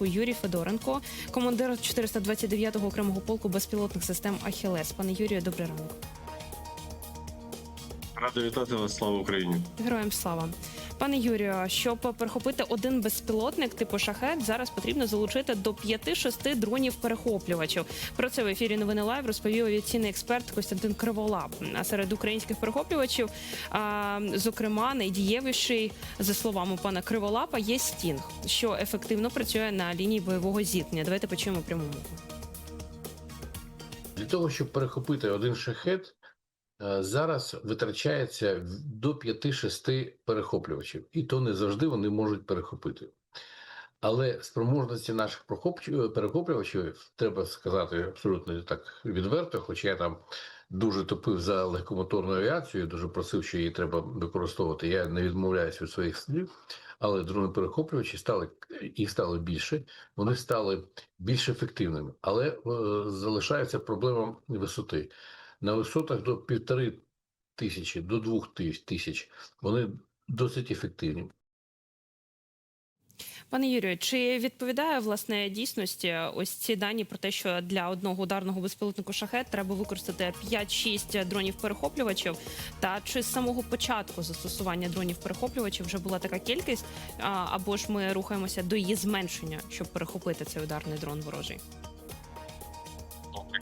Юрій Федоренко, командир 429-го окремого полку безпілотних систем Ахілес. Пане Юрію, добрий ранок. Радий вітати вас, слава Україні. Героям слава. Пане Юрію, щоб перехопити один безпілотник типу шахет, зараз потрібно залучити до 5-6 дронів перехоплювачів. Про це в ефірі новини Лайв розповів авіаційний експерт Костянтин Криволап. А серед українських перехоплювачів, а, зокрема, найдієвіший, за словами пана Криволапа, є стінг, що ефективно працює на лінії бойового зіткнення. Давайте почуємо пряму мову. Для того, щоб перехопити один шахет, зараз витрачається до 5-6 перехоплювачів, і то не завжди вони можуть перехопити. Але спроможності наших прохоп- перехоплювачів, треба сказати абсолютно так відверто, хоча я там дуже топив за легкомоторну авіацію, дуже просив, що її треба використовувати. Я не відмовляюся від своїх слів, але дрони перехоплювачі стали їх стало більше, вони стали більш ефективними, але е, залишається проблема висоти. На висотах до півтори тисячі до двох тис- тисяч вони досить ефективні. Пане Юрію, чи відповідає власне дійсності ось ці дані про те, що для одного ударного безпілотнику шахет треба використати 5-6 дронів перехоплювачів? Та чи з самого початку застосування дронів перехоплювачів вже була така кількість, або ж ми рухаємося до її зменшення, щоб перехопити цей ударний дрон ворожий?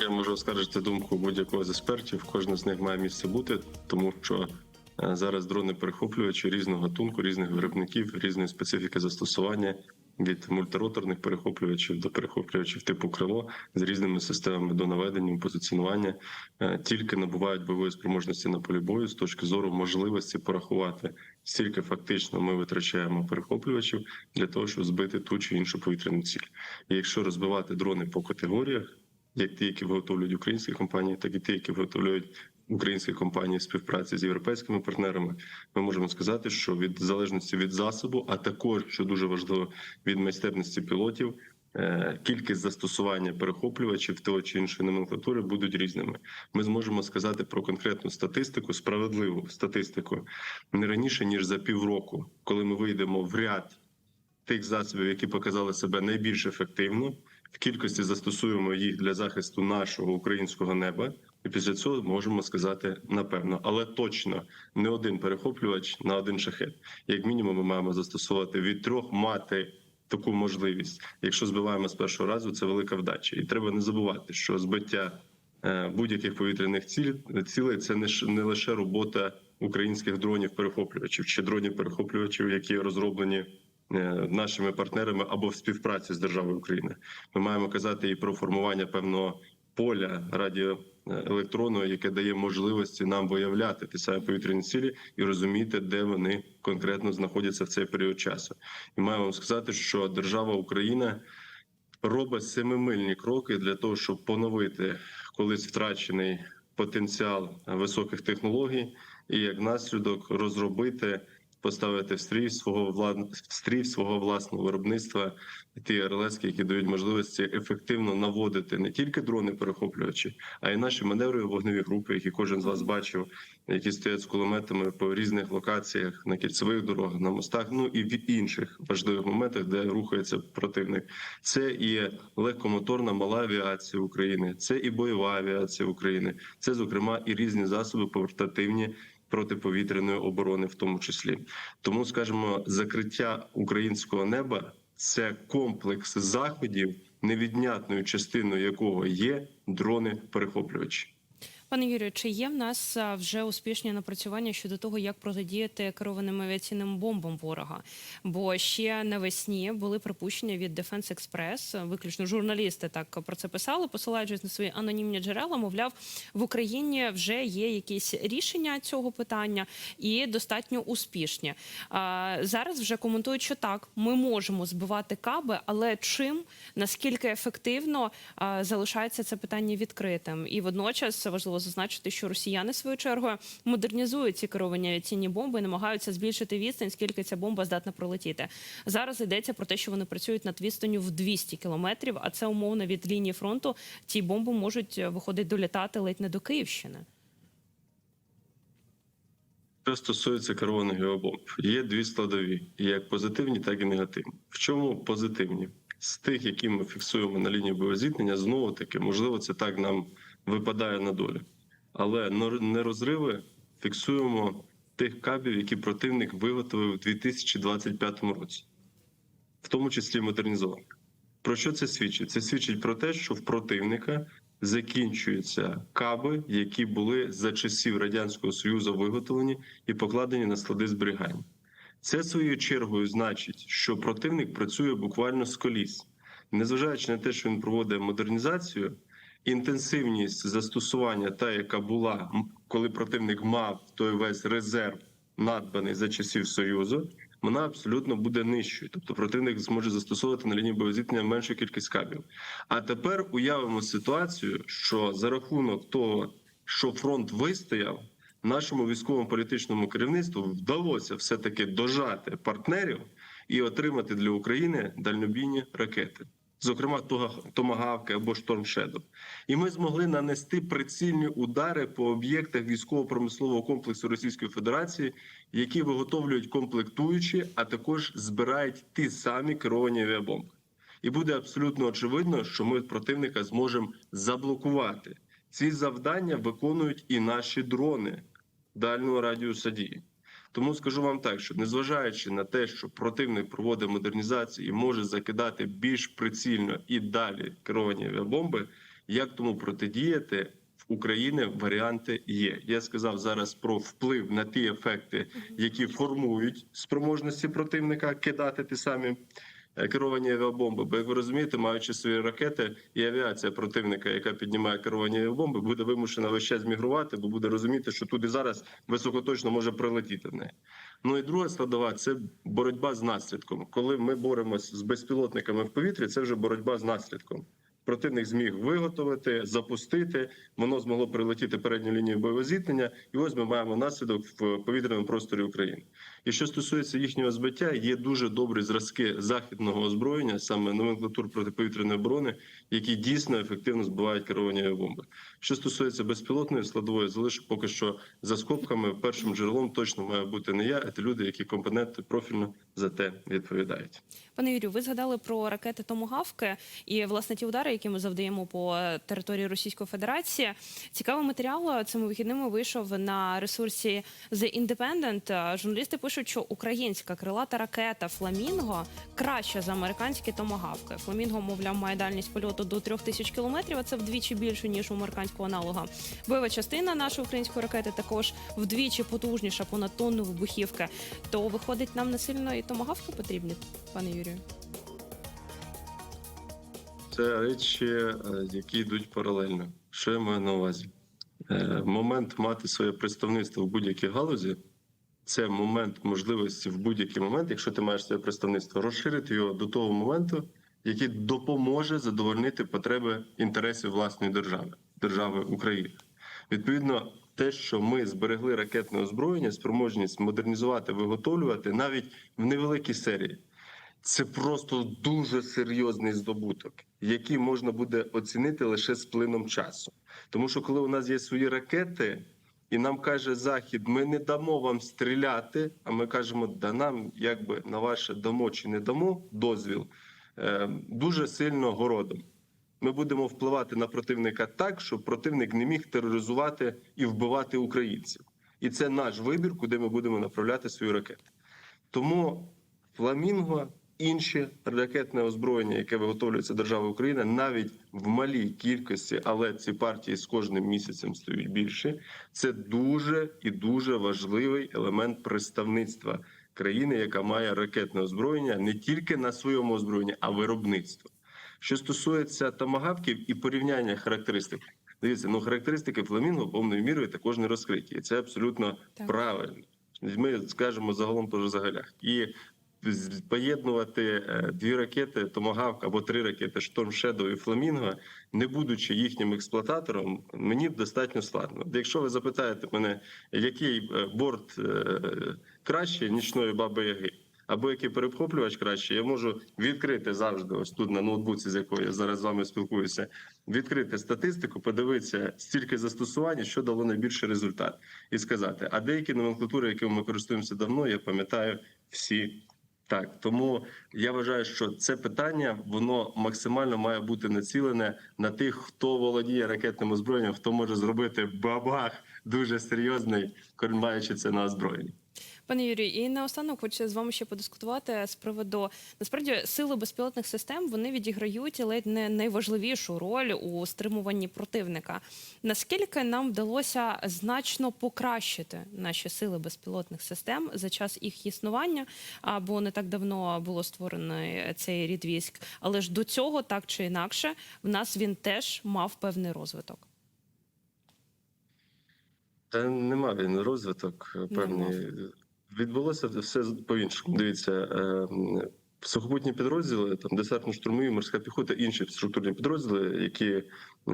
Я можу оскаржити думку будь-якого з експертів. Кожен з них має місце бути, тому що е, зараз дрони перехоплювачі різного гатунку, різних виробників, різної специфіки застосування від мультироторних перехоплювачів до перехоплювачів типу крило з різними системами до наведення, позиціонування, е, тільки набувають бойової спроможності на полі бою з точки зору можливості порахувати, скільки фактично ми витрачаємо перехоплювачів для того, щоб збити ту чи іншу повітряну ціль. І якщо розбивати дрони по категоріях, як ті, які виготовлюють українські компанії, так і ті, які виготовляють українські компанії в співпраці з європейськими партнерами, ми можемо сказати, що від залежності від засобу, а також що дуже важливо від майстерності пілотів. е, Кількість застосування перехоплювачів того чи іншої номенклатури будуть різними. Ми зможемо сказати про конкретну статистику, справедливу статистику не раніше ніж за півроку, коли ми вийдемо в ряд тих засобів, які показали себе найбільш ефективно, в кількості застосуємо їх для захисту нашого українського неба. І після цього можемо сказати напевно, але точно не один перехоплювач на один шахет. Як мінімум, ми маємо застосовувати від трьох мати таку можливість. Якщо збиваємо з першого разу, це велика вдача, і треба не забувати, що збиття е, будь-яких повітряних ціль, цілей це не не лише робота українських дронів перехоплювачів чи дронів перехоплювачів, які розроблені нашими партнерами або в співпраці з державою України. Ми маємо казати і про формування певного поля радіоелектронного, яке дає можливості нам виявляти ті самі повітряні цілі і розуміти, де вони конкретно знаходяться в цей період часу. І маємо вам сказати, що держава Україна робить семимильні кроки для того, щоб поновити колись втрачений потенціал високих технологій, і як наслідок розробити. Поставити в стрій свого влад... стрій свого власного виробництва ті РЛС, які дають можливості ефективно наводити не тільки дрони перехоплювачі, а й наші маневрові вогневі групи, які кожен з вас бачив, які стоять з кулеметами по різних локаціях на кільцевих дорогах, на мостах, ну і в інших важливих моментах, де рухається противник. Це і легкомоторна мала авіація України, це і бойова авіація України, це зокрема і різні засоби портативні протиповітряної оборони, в тому числі. Тому, скажімо, закриття українського неба це комплекс заходів, невіднятною частиною якого є дрони-перехоплювачі. Пане Юрію, чи є в нас вже успішні напрацювання щодо того, як протидіяти керованим авіаційним бомбам ворога? Бо ще навесні були припущення від Defense Express, виключно журналісти так про це писали, посилаючись на свої анонімні джерела. Мовляв, в Україні вже є якісь рішення цього питання і достатньо успішні. Зараз вже коментують, що так, ми можемо збивати каби, але чим наскільки ефективно залишається це питання відкритим, і водночас важливо зазначити, що росіяни свою чергою модернізують ці керовані авіаційні бомби і намагаються збільшити відстань, скільки ця бомба здатна пролетіти. Зараз йдеться про те, що вони працюють над відстанню в 200 кілометрів, а це умовно від лінії фронту. Ці бомби можуть е, виходить долітати ледь не до Київщини. Що стосується керованих геобомб, є дві складові: як позитивні, так і негативні. В чому позитивні? з тих, які ми фіксуємо на лінії бойового зіткнення, знову таки, можливо, це так нам випадає на долю. Але нор- не розриви фіксуємо тих кабів, які противник виготовив у 2025 році, в тому числі модернізованих. Про що це свідчить? Це свідчить про те, що в противника закінчуються каби, які були за часів Радянського Союзу виготовлені і покладені на склади зберігання. Це своєю чергою значить, що противник працює буквально з коліс, незважаючи на те, що він проводить модернізацію, інтенсивність застосування, та яка була, коли противник мав той весь резерв, надбаний за часів Союзу, вона абсолютно буде нижчою. Тобто противник зможе застосовувати на лінії бойового меншу кількість кабів. А тепер уявимо ситуацію, що за рахунок того, що фронт вистояв, нашому військовому політичному керівництву вдалося все таки дожати партнерів і отримати для України дальнобійні ракети. Зокрема, томагавки або штормшедов. І ми змогли нанести прицільні удари по об'єктах військово-промислового комплексу Російської Федерації, які виготовлюють комплектуючі, а також збирають ті самі керовані авіабомби. І буде абсолютно очевидно, що ми противника зможемо заблокувати. Ці завдання виконують і наші дрони дальнього радіуса дії. Тому скажу вам так, що незважаючи на те, що противник проводить модернізацію і може закидати більш прицільно і далі керовані авіабомби, як тому протидіяти в Україні варіанти є. Я сказав зараз про вплив на ті ефекти, які формують спроможності противника кидати ті самі керовані авіабомби. Бо як ви розумієте, маючи свої ракети, і авіація противника, яка піднімає керовані авіабомби, буде вимушена весь час мігрувати, бо буде розуміти, що туди зараз високоточно може прилетіти в неї. Ну і друга складова це боротьба з наслідком. Коли ми боремось з безпілотниками в повітрі, це вже боротьба з наслідком. Противник зміг виготовити, запустити, воно змогло прилетіти передню лінію бойового зіткнення, і ось ми маємо наслідок в повітряному просторі України. І що стосується їхнього збиття, є дуже добрі зразки західного озброєння, саме номенклатур протиповітряної оборони, які дійсно ефективно збивають керовані авіабомби. Що стосується безпілотної складової, залишу поки що за скобками. Першим джерелом точно має бути не я, а ті люди, які компетентно профільно за те відповідають. Пане Юрію, ви згадали про ракети Томогавки і власне ті удари, які ми завдаємо по території Російської Федерації. Цікавий матеріал цими вихідними вийшов на ресурсі The Independent. Журналісти пишуть, що українська крилата ракета Фламінго краща за американські томагавки. Фламінго, мовляв, має дальність польоту до 3000 кілометрів, а це вдвічі більше ніж у американського аналога. Бойова частина нашої української ракети також вдвічі потужніша, понад тонну вибухівки. То виходить, нам не сильно і потрібні, пане Юрію. Це речі, е, які йдуть паралельно. Що я маю на увазі? Е, Момент мати своє представництво в будь-якій галузі це момент можливості в будь-який момент, якщо ти маєш своє представництво, розширити його до того моменту, який допоможе задовольнити потреби інтересів власної держави, держави України. Відповідно, те, що ми зберегли ракетне озброєння, спроможність модернізувати, виготовлювати навіть в невеликій серії. Це просто дуже серйозний здобуток, який можна буде оцінити лише з плином часу. Тому що коли у нас є свої ракети, і нам каже Захід, ми не дамо вам стріляти. А ми кажемо, да нам якби на ваше дамо чи не дамо дозвіл е, дуже сильно городом. Ми будемо впливати на противника так, щоб противник не міг тероризувати і вбивати українців. І це наш вибір, куди ми будемо направляти свої ракети. Тому Фламінго, інші ракетне озброєння, яке виготовлюється державою Україна, навіть в малій кількості, але ці партії з кожним місяцем стають більше. Це дуже і дуже важливий елемент представництва країни, яка має ракетне озброєння не тільки на своєму озброєнні, а виробництво. Що стосується томагавків і порівняння характеристик, дивіться, ну характеристики фламінго повною мірою також не розкриті, і це абсолютно Так. правильно. Ми скажемо загалом по загалях. І поєднувати е, дві ракети Томагавк або три ракети Шторм Shadow і Фламінго, не будучи їхнім експлуататором, мені достатньо складно. Якщо ви запитаєте мене, який е, борт е, краще нічної баби Яги, або який перехоплювач краще, я можу відкрити завжди, ось тут на ноутбуці, з якою я зараз з вами спілкуюся, відкрити статистику, подивитися стільки застосувань, що дало найбільший результат, і сказати, а деякі номенклатури, якими ми користуємося давно, я пам'ятаю всі Так, тому я вважаю, що це питання воно максимально має бути націлене на тих, хто володіє ракетним озброєнням, хто може зробити бабах дуже серйозний, маючи це на озброєнні. Пане Юрію, і наостанок хочу з вами ще подискутувати з приводу насправді сили безпілотних систем вони відіграють ледь не найважливішу роль у стримуванні противника. Наскільки нам вдалося значно покращити наші сили безпілотних систем за час їх існування? Або не так давно було створено цей рід військ, але ж до цього так чи інакше в нас він теж мав певний розвиток. Та нема він розвиток певний. Відбулося все по-іншому. Дивіться, е, сухопутні підрозділи, там десантно-штурмові, морська піхота, інші структурні підрозділи, які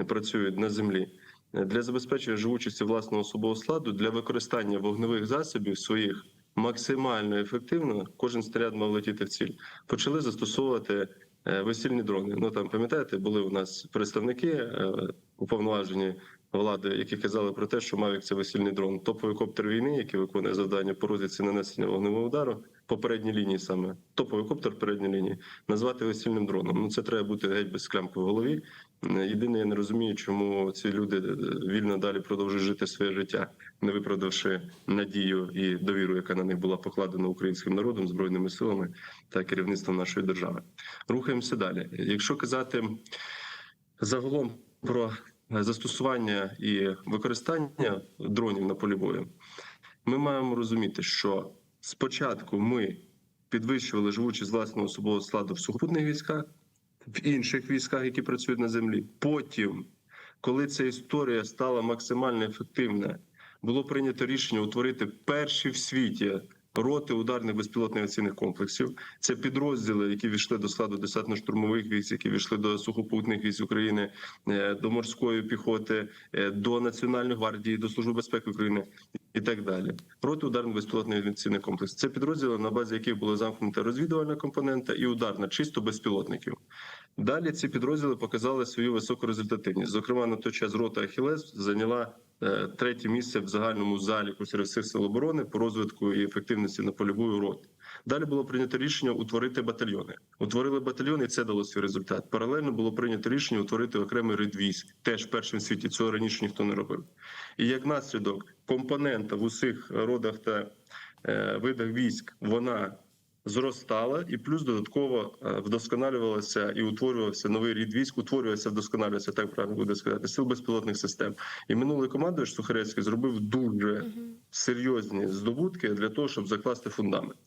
працюють на землі. е, Для забезпечення живучості власного особового складу для використання вогневих засобів своїх максимально ефективно, кожен снаряд мав летіти в ціль. Почали застосовувати е, весільні дрони. Ну там пам'ятаєте, були у нас представники е, уповноважені влади, які казали про те, що Мавік це весільний дрон, топовий коптер війни, який виконує завдання по розвідці нанесення вогневого удару по передній лінії саме топовий коптер передньої лінії, назвати весільним дроном. Ну це треба бути геть без клямки в голові. Єдине, я не розумію, чому ці люди е, вільно далі продовжують жити своє життя, не виправдавши надію і довіру, яка на них була покладена українським народом, збройними силами та керівництвом нашої держави. Рухаємося далі. Якщо казати загалом про застосування і використання дронів на полі бою, ми маємо розуміти, що спочатку ми підвищували живучість власного особового складу в сухопутних військах, в інших військах, які працюють на землі. Потім, коли ця історія стала максимально ефективна, було прийнято рішення утворити перші в світі роти ударних безпілотних авіаційних комплексів. Це підрозділи, які війшли до складу десантно-штурмових військ, які війшли до сухопутних військ України, е, до морської піхоти, е, до Національної гвардії, до Служби безпеки України і так далі. Роти ударних безпілотних авіаційних комплексів. Це підрозділи, на базі яких була замкнута розвідувальна компонента і ударна чисто безпілотників. Далі ці підрозділи показали свою високу результативність. Зокрема, на той час рота Ахілес зайняла третє місце в загальному заліку серед сил оборони по розвитку і ефективності на полі бою рот. Далі було прийнято рішення утворити батальйони. Утворили батальйони, і це дало свій результат. Паралельно було прийнято рішення утворити окремий рід військ. Теж першим світі цього раніше ніхто не робив. І як наслідок компонента в усіх родах та е, видах військ вона зростала, і плюс додатково е, вдосконалювалося і утворювався новий рід військ, утворювався, вдосконалювався, так правильно буде сказати, сил безпілотних систем. І минулий командувач Сухарецький зробив дуже серйозні здобутки для того, щоб закласти фундамент.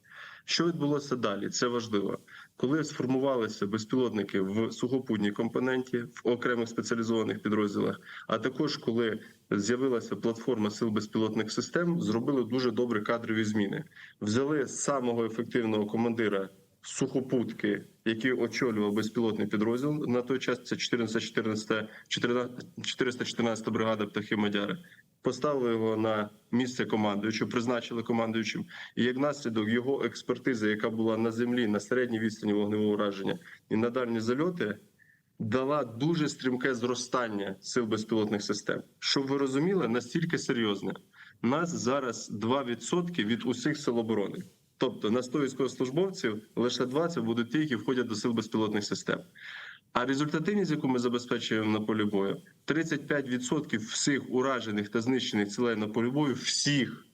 Що відбулося далі? Це важливо. Коли сформувалися безпілотники в сухопутній компоненті, в окремих спеціалізованих підрозділах, а також коли з'явилася платформа сил безпілотних систем, зробили дуже добрі кадрові зміни. Взяли самого ефективного командира сухопутки, який очолював безпілотний підрозділ на той час. Це 414 414 бригада птахи Мадяри. Поставили його на місце командуючого, призначили командуючим, і як наслідок його експертизи, яка була на землі на середній відстані вогневого ураження і на дальні зальоти, дала дуже стрімке зростання сил безпілотних систем. Щоб ви розуміли, настільки серйозне. Нас зараз 2% від усіх сил оборони. Тобто на 100 військовослужбовців лише 20 будуть ті, які входять до сил безпілотних систем. А результативність, яку ми забезпечуємо на полі бою, 35% всіх уражених та знищених цілей на полі бою, всіх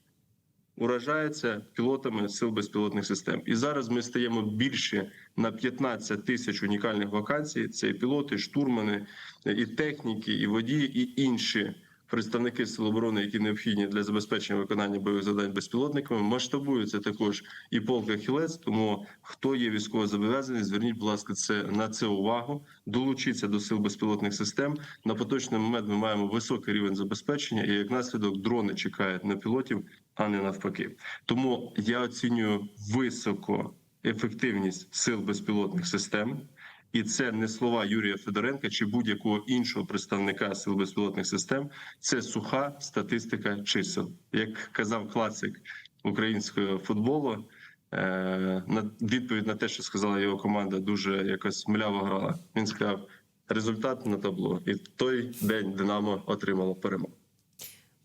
уражається пілотами сил безпілотних систем. І зараз ми стаємо більше на 15 тисяч унікальних вакансій. Це і пілоти, штурмани, і техніки, і водії, і інші представники сил оборони, які необхідні для забезпечення виконання бойових завдань безпілотниками. Масштабуються також і полк «Ахілес», Тому хто є військово зобов'язаний, зверніть, будь ласка, це на це увагу. Долучіться до сил безпілотних систем. На поточний момент ми маємо високий рівень забезпечення, і як наслідок дрони чекають на пілотів, а не навпаки. Тому я оцінюю високо ефективність сил безпілотних систем. І це не слова Юрія Федоренка чи будь-якого іншого представника сил безпілотних систем. Це суха статистика чисел, як казав класик українського футболу. е, На відповідь на те, що сказала його команда, дуже якось мляво грала. Він сказав результат на табло, і в той день Динамо отримало перемогу.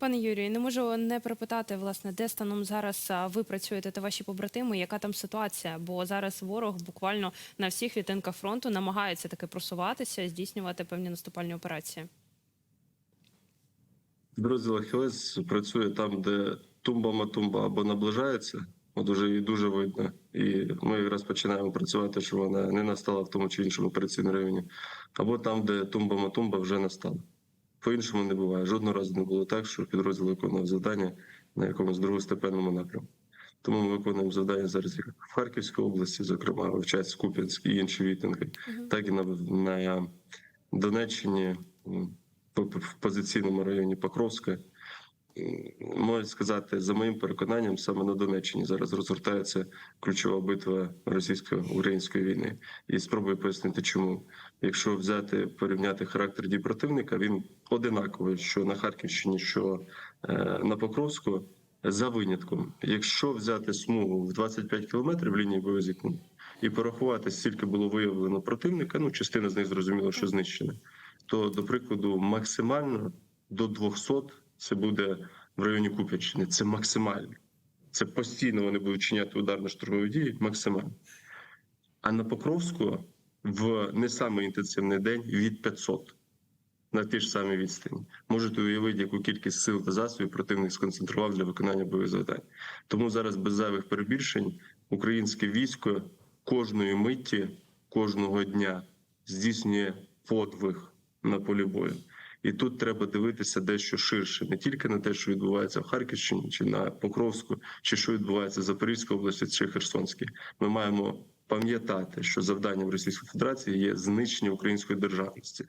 Пане Юрію, не можу не припитати, власне, де станом зараз ви працюєте та ваші побратими, яка там ситуація? Бо зараз ворог буквально на всіх відтинках фронту намагається таки просуватися, здійснювати певні наступальні операції. Підрозділ Ахілес працює там, де тумба-матумба або наближається, от уже її дуже видно. І ми якраз починаємо працювати, щоб вона не настала в тому чи іншому операційному районі, або там, де тумба-матумба вже настала. По-іншому не буває. Жодного разу не було так, що підрозділ виконував завдання на якомусь другостепенному напрямку. Тому ми виконуємо завдання зараз як в Харківській області, зокрема, вивчається Куп'янськ і інші відтинки, так і на, на Донеччині, в позиційному районі Покровська. Можу сказати, за моїм переконанням, саме на Донеччині зараз розгортається ключова битва російсько-української війни. І спробую пояснити, чому. Якщо взяти порівняти характер дій противника, він одинаковий, що на Харківщині, що е, на Покровську, за винятком. Якщо взяти смугу в 25 кілометрів лінії бойового і порахувати, скільки було виявлено противника, ну частина з них зрозуміло, що знищена, то до прикладу, максимально до 200 це буде в районі Куп'янщини. Це максимально. Це постійно вони будуть чиняти ударно-штурмові дії, максимально. А на Покровську в не самий інтенсивний день від 500 на ті ж самі відстані. Можете уявити, яку кількість сил та засобів противник сконцентрував для виконання бойових завдань. Тому зараз без зайвих перебільшень українське військо кожної миті, кожного дня здійснює подвиг на полі бою. І тут треба дивитися дещо ширше, не тільки на те, що відбувається в Харківщині, чи на Покровську, чи що відбувається в Запорізькій області, чи Херсонській. Ми маємо пам'ятати, що завданням Російської Федерації є знищення української державності.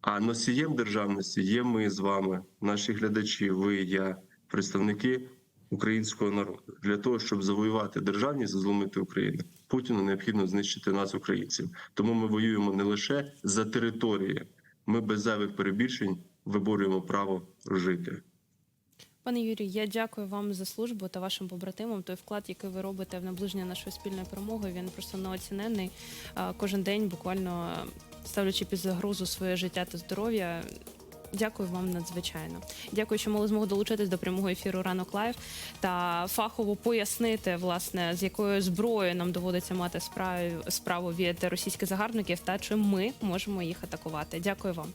А носієм державності є ми з вами, наші глядачі, ви, я, представники українського народу. Для того, щоб завоювати державність, зломити Україну, Путіну необхідно знищити нас, українців. Тому ми воюємо не лише за території, ми без зайвих перебільшень виборюємо право жити. Пане Юрію, я дякую вам за службу та вашим побратимам. Той вклад, який ви робите в наближення нашої спільної перемоги, він просто неоціненний. Кожен день буквально ставлячи під загрозу своє життя та здоров'я. Дякую вам надзвичайно. Дякую, що мали змогу долучитись до прямого ефіру ранок лайв та фахово пояснити, власне, з якою зброєю нам доводиться мати справу від російських загарбників та чим ми можемо їх атакувати. Дякую вам.